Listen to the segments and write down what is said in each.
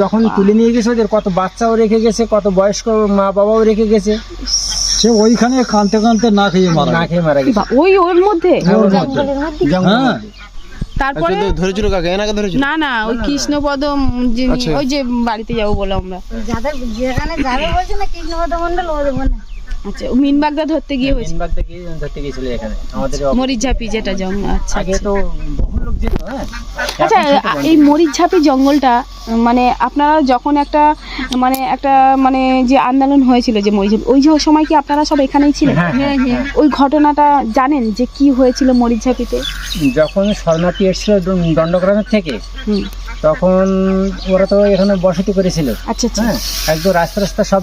যখন তুলে নিয়ে গেছে ওদের কত বাচ্চাও রেখে গেছে কত বয়স্ক মা বাবাও রেখে গেছে। সে ওইখানে কাঁদতে কাঁদতে না খেয়ে মারা না খেয়ে মারা গেছে। ওই ওর মধ্যে? ওর হ্যাঁ। তারপরে? আচ্ছা, ধরেছিল কাকে? এনাকে ধরেছিল? না না ওই কৃষ্ণপদ যিনি আচ্ছা। ওই যে বাড়িতে যাব বলে আমরা। যাদের যেখানে যাবে বলছে না কৃষ্ণপদ মন্ডল ও দেবো না। আচ্ছা মিনবাগদা ধরতে গিয়ে হয়েছে। বেনবাগ থেকে ধরতে গেছিল এখানে। আমাদের অফিস। যেটা আচ্ছা আগে। তো হ্যাঁ আচ্ছা। এই মরিচঝাপি জঙ্গলটা মানে আপনারা যখন একটা মানে একটা মানে যে আন্দোলন হয়েছিল যে মরিচঝাপি ওই যে সময় কি আপনারা সব এখানেই ছিলেন? হ্যাঁ, হ্যাঁ, হ্যাঁ। ওই ঘটনাটা জানেন যে কি হয়েছিল মরিচঝাপিতে? যখন শরণার্থী এসেছিল দণ্ডগ্রামের থেকে তখন ওরা তো এখানে বসতি করেছিল। আচ্ছা আচ্ছা। হ্যাঁ একদম রাস্তা রাস্তা সব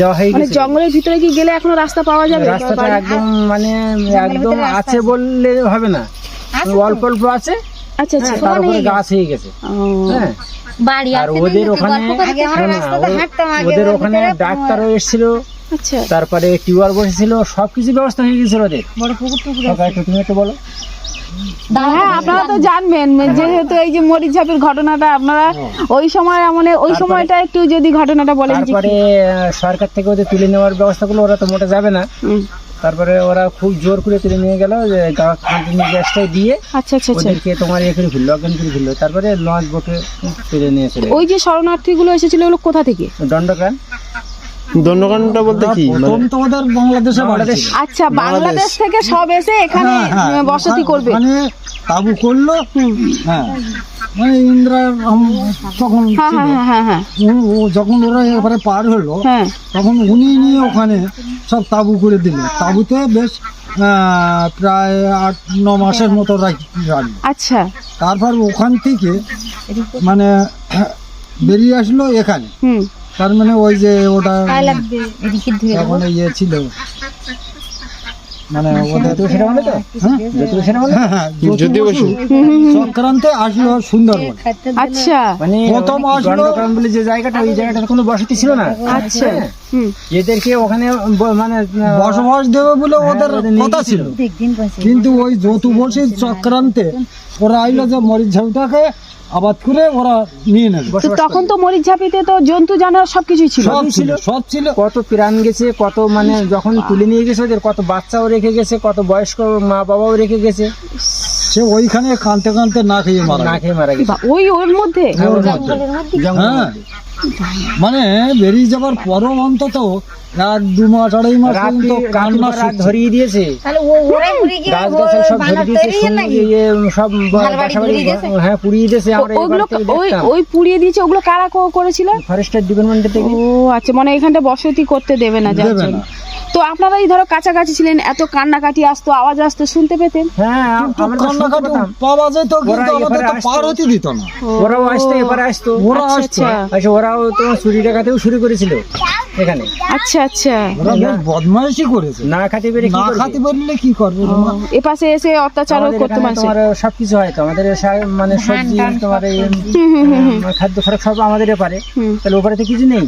দেওয়া হয়ে মানে গেছে। জঙ্গলের ভিতরে কি গেলে এখনও রাস্তা পাওয়া যাবে? রাস্তাটা একদম মানে একদম আছে বললে হবে না। অল্প অল্প আছে। আচ্ছা আচ্ছা হ্যাঁ, তার উপরে গাছ হয়ে গেছে। হ্যাঁ। আর ওদের ওখানে ওদের ওখানে ডাক্তারও এসেছিল। আচ্ছা। তারপরে টিউবার বসেছিল। সবকিছু ব্যবস্থা হয়ে গেছিল ওদের। বড় পুকুর টুকুর সবাই একটু তুমি একটু বলো। হ্যাঁ আপনারা তো জানবেন যেহেতু এই যে মরিচঝাপির ঘটনাটা আপনারা ওই সময় মানে ওই সময়টা একটু যদি ঘটনাটা বলেন তারপরে সরকার থেকে ওদের তুলে নেওয়ার ব্যবস্থাগুলো ওরা তো মোটে যাবে না। তারপরে ওরা খুব জোর করে তুলে নিয়ে গেল যে কন্টিনিউ গ্যাসটাই দিয়ে আচ্ছা আচ্ছা আচ্ছা। ওদেরকে তোমার এখানে করে ফেলল অজ্ঞান করে ফেলল তারপরে লঞ্চ বোটে তুলে নিয়ে চলে ওই যে শরণার্থীগুলো এসেছিল ওগুলো কোথা থেকে? দণ্ডকান। দণ্ডকাণ্ডটা বলতে কি? মানে প্রথম তো বাংলাদেশে আচ্ছা বাংলাদেশ থেকে সব এসে এখানে হ্যাঁ, বসতি করবে। মানে তাবু করল হ্যাঁ। মানে ইন্দ্রা তখন হ্যাঁ। হ্যাঁ হ্যাঁ হ্যাঁ। ও যখন ওরা এবারে পার হলো হ্যাঁ। তখন উনি নিয়ে ওখানে সব তাবু করে দিল। তাবুতে বেশ প্রায় আট ন মাসের মতো রাখ- আচ্ছা। তারপর ওখান থেকে মানে বেরিয়ে আসলো এখানে। তার মানে ওই যে ওটা ইয়ে ছিল। মানে হ্যাঁ? হ্যাঁ, হ্যাঁ, বসু চক্রান্তে আসলো সুন্দরবন। আচ্ছা। মানে প্রথম আসলো- বলে যে জায়গাটা ওই জায়গাটাতে কোনো বসতি ছিল না। আচ্ছা। এদেরকে ওখানে মানে বসবাস দেবে বলে ওদের কথা ছিল। কিন্তু ওই যৌতুবসীর চক্রান্তে। ওরা আইলো যে মরিচ ঝাউটাকে আবাদ করে ওরা নিয়ে নেবে। তখন তো মরিচঝাপিতে তো জন্তু জানোয়ার সবকিছুই ছিল। সব ছিল সব ছিল। কত প্রাণ গেছে কত মানে যখন তুলে নিয়ে গেছে ওদের কত বাচ্চাও রেখে গেছে কত বয়স্ক মা বাবাও রেখে গেছে। সে ওইখানে কানতে কানতে না খেয়ে মারা না খেয়ে মারা গেছে। ওই ওর মধ্যে? হ্যাঁ, মানে বেরিয়ে যাবার পরও অন্তত এক দু মাস আড়াই মাস পর্যন্ত কান্না ধরিয়ে দিয়েছে। গাছ গাছাল সব ধরিয়ে দিয়েছে নাকি? ইয়ে সব? হ্যাঁ পুড়িয়ে দিয়েছে আমরা ওগুলো ওই ওই পুড়িয়ে দিয়েছে ওগুলো কারা কো- করেছিল? ফরেস্টার ডিপার্টমেন্টের থেকে ও আচ্ছা মানে এখানটা বসতি করতে দেবে না না। তো আপনারা এই ধরো কাছাকাছি ছিলেন এত কান্নাকাটি আসতো আওয়াজ আসতো শুনতে পেতেন। হ্যাঁ আমরা কান্নাকাটি পাওয়া যেত কিন্তু ওরা আমাদের তো পার হতে দিত না। ওরাও আসতো এবারে আসতো। ওরা আচ্ছা আসতো। আচ্ছা। আচ্ছা ওরাও তোমার চুরি ডাকাতেও শুরু করেছিল এখানে। আচ্ছা আচ্ছা। ওরা বেশ বদমাইশি করেছে। না খাতে পেরে কি না করবে? খাতে পারলে কি করবে? তোমার? এ পাশে এসে অত্যাচারও করতে তোমার সবকিছু হয় তো আমাদের মানে সবজি তোমার হুম হুম হুম, আহ, খাদ্য খরচ সব আমাদের এপারে তাহলে ওপারে তো কিছু নেই?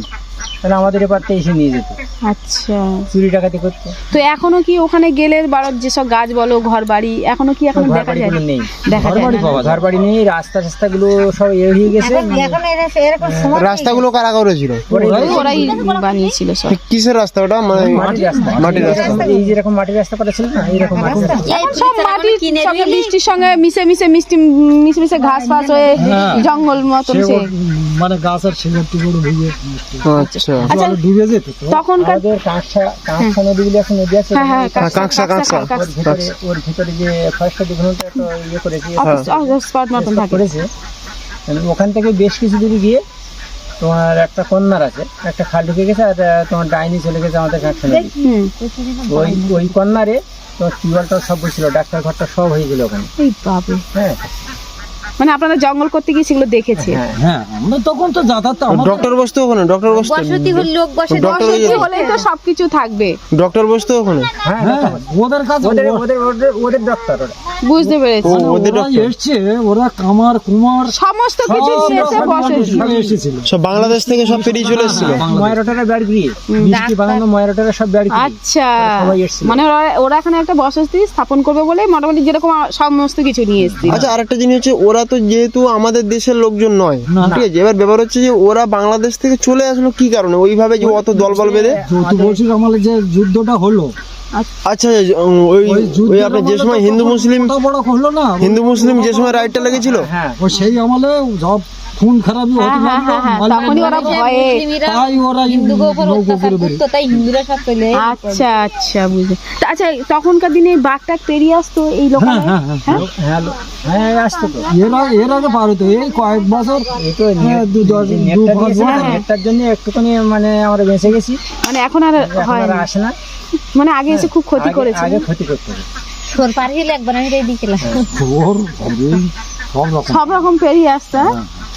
তাহলে আমাদের এপারতে এসে নিয়ে যেত। আচ্ছা। চুরি ডাকাতি করতো। তো এখনও কি ওখানে গেলে বাড়ার যেসব গাছ বলো ঘর বাড়ি এখনও কি এখনও ঘর দেখা যায় নেই। দেখা যায় ঘরবাড়ি না? পাওয়া ঘর বাড়ি নেই রাস্তা রাস্তাগুলো সব এ হয়ে গেছে। এখন এখন এরা- এরকম সময় রাস্তাগুলো কারা করেছিল ওরাই বানিয়েছিল সব। কিসের রাস্তা ওটা? মানে মাটির রাস্তা। মাটির রাস্তা। এই যেরকম মাটির রাস্তা করা ছিল না এইরকম মাটির রাস্তা। এখন সব মাটির সঙ্গে বৃষ্টির সঙ্গে মিশে মিশে মিষ্টি মিশে মিশে ঘাস ফাস হয়ে হ্যাঁ। জঙ্গল মতন সে মানে গাছের শিলের টুকরো ভিজে আচ্ছা আচ্ছা। জলে ডুবে যেত তো। তখনকার কাঁকসা কাঁকসা নদী বলে একটা নদী আছে হ্যাঁ হ্যাঁ হ্যাঁ, কাঁকসা, কাঁকসা। ওর ভিতরে যে ফরেস্টের ডিপার্টমেন্ট একটা ইয়ে করেছে স্পট মতন থাকে। করেছে। মানে ওখান থেকে বেশ কিছু দূরে গিয়ে তোমার একটা কন্যার আছে একটা খাল ঢুকে গেছে আর তোমার ডাইনি চলে গেছে আমাদের কাঁকসা নদী। ওই ওই কন্যারে তোমার টিউবওয়েলটা সব বলছিল ডাক্তার ঘরটা সব হয়ে গেল ওখানে। হ্যাঁ। মানে আপনারা জঙ্গল করতে গিয়ে সেগুলো দেখেছে হ্যাঁ। হ্যাঁ আমরা তখন তো যাতায়াত ডক্টর বসতো ওখানে ডক্টর বসতো বসতি হল লোক বসে ডক্টর বসতি হলেই তো সবকিছু থাকবে। ডক্টর বসতো ওখানে? হ্যাঁ ওদের কাছে ওদের ওদের ওদের ওদের বুঝতে পেরেছি। ওদের ডক্টর এসছে ওরা কামার কুমার সমস্ত কিছু এসে সব সব বাংলাদেশ থেকে সব পেরিয়ে চলে এসেছিল। ময়রাটারা ব্যাড গিয়ে মিষ্টি বানানো ময়রাটারা সব ব্যাড গিয়ে আচ্ছা। মানে ওরা- ওরা এখানে একটা বসতি স্থাপন করবে বলে মোটামুটি যেরকম সমস্ত কিছু নিয়ে এসেছিল। আচ্ছা আরেকটা জিনিস হচ্ছে ওরা তো যেহেতু আমাদের দেশের লোকজন নয় ঠিক আছে? এবার ব্যাপার হচ্ছে যে ওরা বাংলাদেশ থেকে চলে আসলো কি কারণে? ওইভাবে যে অত দলবল বেড়ে আমাদের যে যুদ্ধটা হলো। আচ্ছা ওই ওই আপনার যে সময় হিন্দু মুসলিম হলো না। হিন্দু মুসলিম যে সময় রাইটটা লেগেছিল? হ্যাঁ সেই আমলে সব খুন খারাপি হ্যাঁ, হতে হ্যাঁ, হ্যাঁ, লাগল, তখনই ওরা ভয়ে। তাই ওরা হিন্দুকে উপর অত্যাচার করতো তাই হিন্দুরা সব চলে আচ্ছা আচ্ছা বুঝলে তা আচ্ছা তখনকার দিনে বাঘ টাক পেরিয়ে আসতো এই হ্যাঁ লোকালয়ে? হ্যাঁ হ্যাঁ আসতো তো। এর এর আগে পার হতো এই কয়েক বছর তো দু দশ দু পাঁচ বছর নেটটার জন্য একটুখানি মানে আমরা বেঁচে গেছি। মানে এখন আর হয় না আসে না। মানে আগে এসে খুব ক্ষতি করেছে। আগে ক্ষতি করতে। সর পার হইলে একবার আমি রেডি খেলাম সব রকম। সব রকম পেরিয়ে আসতো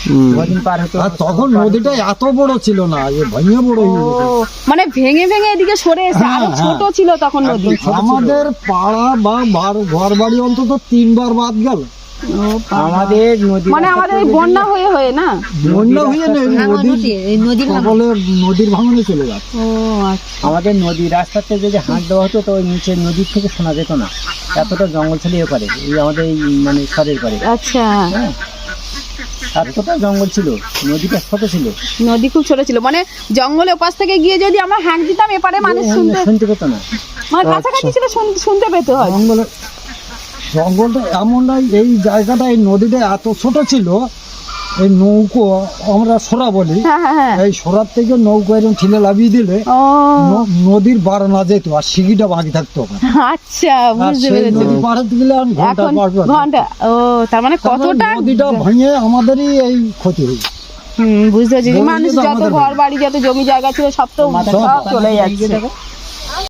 হ্যাঁ? হুম। কদিন পার হতো আর তখন নদীটা এত বড় ছিল না এ ভেঙে বড় হয়ে মানে ভেঙে ভেঙে এদিকে সরে এসে আরও হ্যাঁ, ছোট ছিল তখন নদী। আমাদের পাড়া বা বার- ঘর বাড়ি অন্তত তিনবার বাদ গেল। আমাদের নদী মানে আমাদের বন্যা হয়ে হয়ে না? বন্যা হয়ে নদী এই নদীর ভাঙা নদীর ভাঙনে চলে যাচ্ছে। ও আচ্ছা। আমাদের নদী রাস্তাতে যদি হাঁট দেওয়া হতো তো ওই নিচে নদীর থেকে শোনা যেত না। এতটা জঙ্গল ছিল এ পারে এই আমাদের মানে সরের পারে। আচ্ছা। হ্যাঁ। এতটা জঙ্গল ছিল? নদীটা ছোট ছিল। নদী খুব ছোট ছিল। মানে জঙ্গলের ওপাশ থেকে গিয়ে যদি আমরা হ্যাঁক দিতাম এপারে মানুষ শুনতে। শুনতে পেতো না। মানে কাছাকাছি ছিল শুন- শুনতে পেতো হয়। জঙ্গলে জঙ্গলটা এমনটাই এই জায়গাটা এই নদীটা এত ছোট ছিল এই নৌকো আমরা সোরা বলি। হ্যাঁ হ্যাঁ হ্যাঁ। এই সোরার থেকে নৌকো এরকম ঠিলে লাভিয়ে দিলে নদীর বার না যেত আর সিগিটা বাকি থাকতো আচ্ছা বুঝতে পেরেছি। নদী পার ঘণ্টা ঘণ্টা ও তার মানে কতটা নদীটা ভেঙে আমাদেরই এই ক্ষতি হয়েছে। বুঝতে পারছি। মানুষ যত ঘর বাড়ি যত জমি জায়গা ছিল সব তো চলে যাচ্ছে।